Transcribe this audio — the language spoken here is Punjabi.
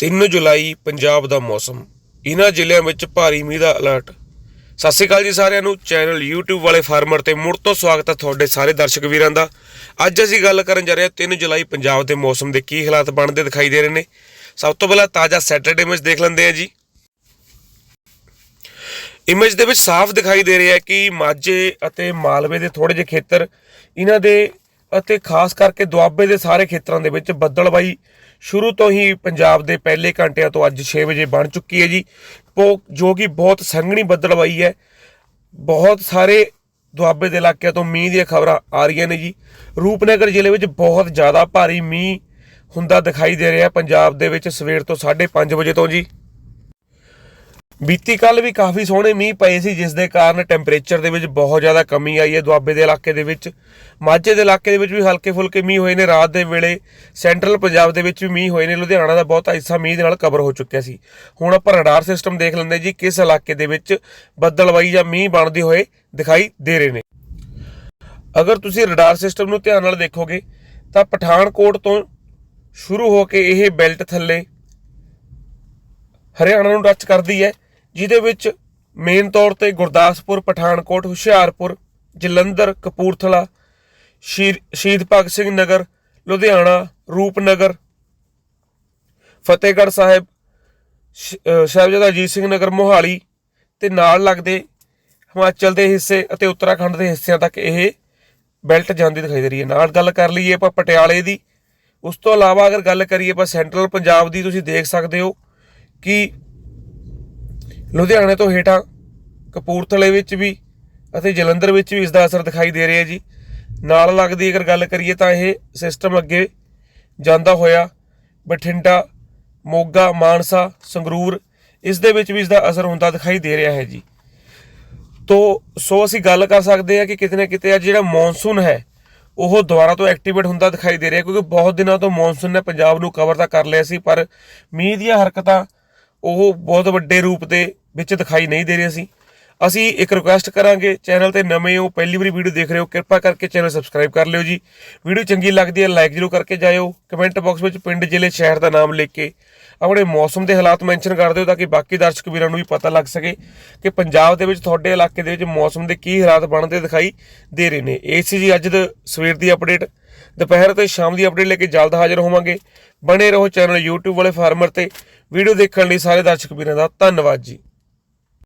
3 ਜੁਲਾਈ, ਪੰਜਾਬ ਦਾ ਮੌਸਮ। ਇਹਨਾਂ ਜ਼ਿਲ੍ਹਿਆਂ ਵਿੱਚ ਭਾਰੀ ਮੀਂਹ ਦਾ ਅਲਰਟ ਸਤਿ ਸ਼੍ਰੀ ਅਕਾਲ ਜੀ ਸਾਰਿਆਂ ਨੂੰ। ਚੈਨਲ YouTube ਵਾਲੇ ਫਾਰਮਰ ਤੇ ਮੁੜ ਤੋਂ ਸਵਾਗਤ ਹੈ ਤੁਹਾਡੇ ਸਾਰੇ ਦਰਸ਼ਕ ਵੀਰਾਂ ਦਾ। ਅੱਜ ਅਸੀਂ ਗੱਲ ਕਰਨ ਜਾ ਰਹੇ ਹਾਂ 3 ਜੁਲਾਈ, ਪੰਜਾਬ ਦੇ ਮੌਸਮ ਦੇ ਕੀ ਹਾਲਾਤ ਬਣਦੇ ਦਿਖਾਈ ਦੇ ਰਹੇ ਨੇ। ਸਭ ਤੋਂ ਪਹਿਲਾਂ ਤਾਜ਼ਾ ਸੈਟਰਡੇ ਇਮੇਜ ਦੇਖ ਲੈਂਦੇ ਹਾਂ ਜੀ। ਇਮੇਜ ਦੇ ਵਿੱਚ ਸਾਫ਼ ਦਿਖਾਈ ਦੇ ਰਿਹਾ ਹੈ ਕਿ ਮਾਝੇ ਅਤੇ ਮਾਲਵੇ ਦੇ ਥੋੜੇ ਜਿਹੇ ਖੇਤਰ ਇਹਨਾਂ ਦੇ ਅਤੇ ਖਾਸ ਕਰਕੇ ਦੁਆਬੇ ਦੇ ਸਾਰੇ ਖੇਤਰਾਂ ਦੇ ਵਿੱਚ ਬੱਦਲਬਾਈ ਸ਼ੁਰੂ ਤੋਂ ਹੀ ਪੰਜਾਬ ਦੇ ਪਹਿਲੇ ਘੰਟਿਆਂ ਤੋਂ ਅੱਜ 6 ਵਜੇ ਬਣ ਚੁੱਕੀ ਹੈ ਜੀ। ਪੋ- ਜੋ ਕਿ ਬਹੁਤ ਸੰਘਣੀ ਬੱਦਲਬਾਈ ਹੈ। ਬਹੁਤ ਸਾਰੇ ਦੁਆਬੇ ਦੇ ਇਲਾਕਿਆਂ ਤੋਂ ਮੀਂਹ ਦੀਆਂ ਖਬਰਾਂ ਆ ਰਹੀਆਂ ਨੇ ਜੀ। ਰੂਪਨਗਰ ਜ਼ਿਲ੍ਹੇ ਵਿੱਚ ਬਹੁਤ ਜ਼ਿਆਦਾ ਭਾਰੀ ਮੀਂਹ ਹੁੰਦਾ ਦਿਖਾਈ ਦੇ ਰਿਹਾ ਪੰਜਾਬ ਦੇ ਵਿੱਚ ਸਵੇਰ ਤੋਂ 5:30 ਵਜੇ ਤੋਂ ਜੀ। ਬੀਤੀ ਕੱਲ ਵੀ ਕਾਫੀ ਸੋਹਣੇ ਮੀਂਹ ਪਏ ਸੀ, ਜਿਸ ਦੇ ਕਾਰਨ ਟੈਂਪਰੇਚਰ ਦੇ ਵਿੱਚ ਬਹੁਤ ਜ਼ਿਆਦਾ ਕਮੀ ਆਈ ਹੈ ਦੁਆਬੇ ਦੇ ਇਲਾਕੇ ਦੇ ਵਿੱਚ। ਮਾਝੇ ਦੇ ਇਲਾਕੇ ਦੇ ਵਿੱਚ ਵੀ ਹਲਕੇ ਫੁਲਕੇ ਮੀਂਹ ਹੋਏ ਨੇ। ਰਾਤ ਦੇ ਵੇਲੇ ਸੈਂਟਰਲ ਪੰਜਾਬ ਦੇ ਵਿੱਚ ਵੀ ਮੀਂਹ ਹੋਏ ਨੇ। ਲੁਧਿਆਣਾ ਦਾ ਬਹੁਤਾ ਹਿੱਸਾ ਮੀਂਹ ਦੇ ਨਾਲ ਕਵਰ ਹੋ ਚੁੱਕਿਆ ਸੀ। ਹੁਣ ਆਪਾਂ ਰਡਾਰ ਸਿਸਟਮ ਦੇਖ ਲੈਂਦੇ ਜੀ, ਕਿਸ ਇਲਾਕੇ ਦੇ ਵਿੱਚ ਬੱਦਲਵਾਈ ਜਾਂ ਮੀਂਹ ਬਣਦੇ ਹੋਏ ਦਿਖਾਈ ਦੇ ਰਹੇ ਨੇ। ਅਗਰ ਤੁਸੀਂ ਰਡਾਰ ਸਿਸਟਮ ਨੂੰ ਧਿਆਨ ਨਾਲ ਦੇਖੋਗੇ, ਤਾਂ ਪਠਾਨਕੋਟ ਤੋਂ ਸ਼ੁਰੂ ਹੋ ਕੇ ਇਹ ਬੈਲਟ ਥੱਲੇ ਹਰਿਆਣਾ ਨੂੰ ਟੱਚ ਕਰਦੀ ਹੈ। ਜਿਹਦੇ ਵਿੱਚ ਮੇਨ ਤੌਰ ਤੇ ਗੁਰਦਾਸਪੁਰ, ਪਠਾਨਕੋਟ, ਹੁਸ਼ਿਆਰਪੁਰ, ਜਲੰਧਰ, ਕਪੂਰਥਲਾ ਸ਼ਹੀਦ ਸ਼ਹੀਦ ਭਗਤ ਸਿੰਘ ਨਗਰ, ਲੁਧਿਆਣਾ, ਰੂਪਨਗਰ, ਫਤਿਹਗੜ੍ਹ ਸਾਹਿਬ, ਸ਼- ਸਾਹਿਬਜ਼ਾਦਾ ਅਜੀਤ ਸਿੰਘ ਨਗਰ, ਮੋਹਾਲੀ ਤੇ ਨਾਲ ਲੱਗਦੇ ਹਿਮਾਚਲ ਦੇ ਹਿੱਸੇ ਅਤੇ ਉੱਤਰਾਖੰਡ ਦੇ ਹਿੱਸਿਆਂ ਤੱਕ ਇਹ ਬੈਲਟ ਜਾਂਦੀ ਦਿਖਾਈ ਦੇ ਰਹੀ ਹੈ। ਨਾਲ ਗੱਲ ਕਰ ਲਈਏ ਆਪਾਂ ਪਟਿਆਲੇ ਦੀ। ਉਸ ਤੋਂ ਇਲਾਵਾ ਅਗਰ ਗੱਲ ਕਰੀਏ ਆਪਾਂ ਸੈਂਟਰਲ ਪੰਜਾਬ ਦੀ, ਤੁਸੀਂ ਦੇਖ ਸਕਦੇ ਹੋ ਕਿ ਲੁਧਿਆਣੇ ਤੋਂ ਹੇਠਾਂ ਕਪੂਰਥਲੇ ਵਿੱਚ ਵੀ ਅਤੇ ਜਲੰਧਰ ਵਿੱਚ ਵੀ ਇਸ ਦਾ ਅਸਰ ਦਿਖਾਈ ਦੇ ਰਿਹਾ ਜੀ। ਨਾਲ ਲੱਗਦੀ ਅਗਰ ਗੱਲ ਕਰੀਏ ਤਾਂ ਇਹ ਸਿਸਟਮ ਅੱਗੇ ਜਾਂਦਾ ਹੋਇਆ ਬਠਿੰਡਾ, ਮੋਗਾ, ਮਾਨਸਾ, ਸੰਗਰੂਰ ਇਸ ਦੇ ਵਿੱਚ ਵੀ ਇਸ ਦਾ ਅਸਰ ਹੁੰਦਾ ਦਿਖਾਈ ਦੇ ਰਿਹਾ ਹੈ ਜੀ। ਤੋ, ਸੋ ਅਸੀਂ ਗੱਲ ਕਰ ਸਕਦੇ ਹਾਂ ਕਿ ਕਿਤੇ ਨਾ ਕਿਤੇ ਅੱਜ ਜਿਹੜਾ ਮੌਨਸੂਨ ਹੈ, ਉਹ ਦੁਬਾਰਾ ਤੋਂ ਐਕਟੀਵੇਟ ਹੁੰਦਾ ਦਿਖਾਈ ਦੇ ਰਿਹਾ ਕਿਉਂਕਿ ਬਹੁਤ ਦਿਨਾਂ ਤੋਂ ਮੌਨਸੂਨ ਨੇ ਪੰਜਾਬ ਨੂੰ ਕਵਰ ਤਾਂ ਕਰ ਲਿਆ ਸੀ, ਪਰ ਮੀਂਹ ਦੀਆਂ ਹਰਕਤਾਂ ਉਹ ਬਹੁਤ ਵੱਡੇ ਰੂਪ ਦੇ ਵਿੱਚ ਦਿਖਾਈ ਨਹੀਂ ਦੇ ਰਹੇ ਸੀ। ਅਸੀਂ ਇੱਕ ਰਿਕੁਐਸਟ ਕਰਾਂਗੇ ਚੈਨਲ ਤੇ ਨਵੇਂ ਹੋ, ਪਹਿਲੀ ਵਾਰੀ ਵੀਡੀਓ ਦੇਖ ਰਹੇ ਹੋ, ਕਿਰਪਾ ਕਰਕੇ ਚੈਨਲ ਸਬਸਕ੍ਰਾਈਬ ਕਰ ਲਿਓ ਜੀ। ਵੀਡੀਓ ਚੰਗੀ ਲੱਗਦੀ ਹੈ ਲਾਈਕ ਜ਼ਰੂਰ ਕਰਕੇ ਜਾਇਓ। ਕਮੈਂਟ ਬਾਕਸ ਵਿੱਚ ਪਿੰਡ, ਜ਼ਿਲ੍ਹੇ, ਸ਼ਹਿਰ ਦਾ ਨਾਮ ਲਿਖ ਕੇ ਆਪਣੇ ਮੌਸਮ ਦੇ ਹਾਲਾਤ ਮੈਂਸ਼ਨ ਕਰ ਦਿਓ ਤਾਂ ਕਿ ਬਾਕੀ ਦਰਸ਼ਕ ਵੀਰਾਂ ਨੂੰ ਵੀ ਪਤਾ ਲੱਗ ਸਕੇ ਕਿ ਪੰਜਾਬ ਦੇ ਵਿੱਚ, ਤੁਹਾਡੇ ਇਲਾਕੇ ਦੇ ਵਿੱਚ ਮੌਸਮ ਦੇ ਕੀ ਹਾਲਾਤ ਬਣਦੇ ਦਿਖਾਈ ਦੇ ਰਹੇ ਨੇ। ਇਹ ਸੀ ਜੀ, ਅੱਜ ਦਾ ਸਵੇਰ ਦੀ ਅਪਡੇਟ ਦੁਪਹਿਰ ਤੇ ਸ਼ਾਮ ਦੀ ਅਪਡੇਟ ਲੈ ਕੇ ਜਲਦ ਹਾਜ਼ਰ ਹੋਵਾਂਗੇ। ਬਣੇ ਰਹੋ ਚੈਨਲ YouTube ਵਾਲੇ ਫਾਰਮਰ ਤੇ। ਵੀਡੀਓ ਦੇਖਣ ਲਈ ਸਾਰੇ ਦਰਸ਼ਕ ਵੀਰਾਂ ਦਾ ਧੰਨਵਾਦ ਜੀ।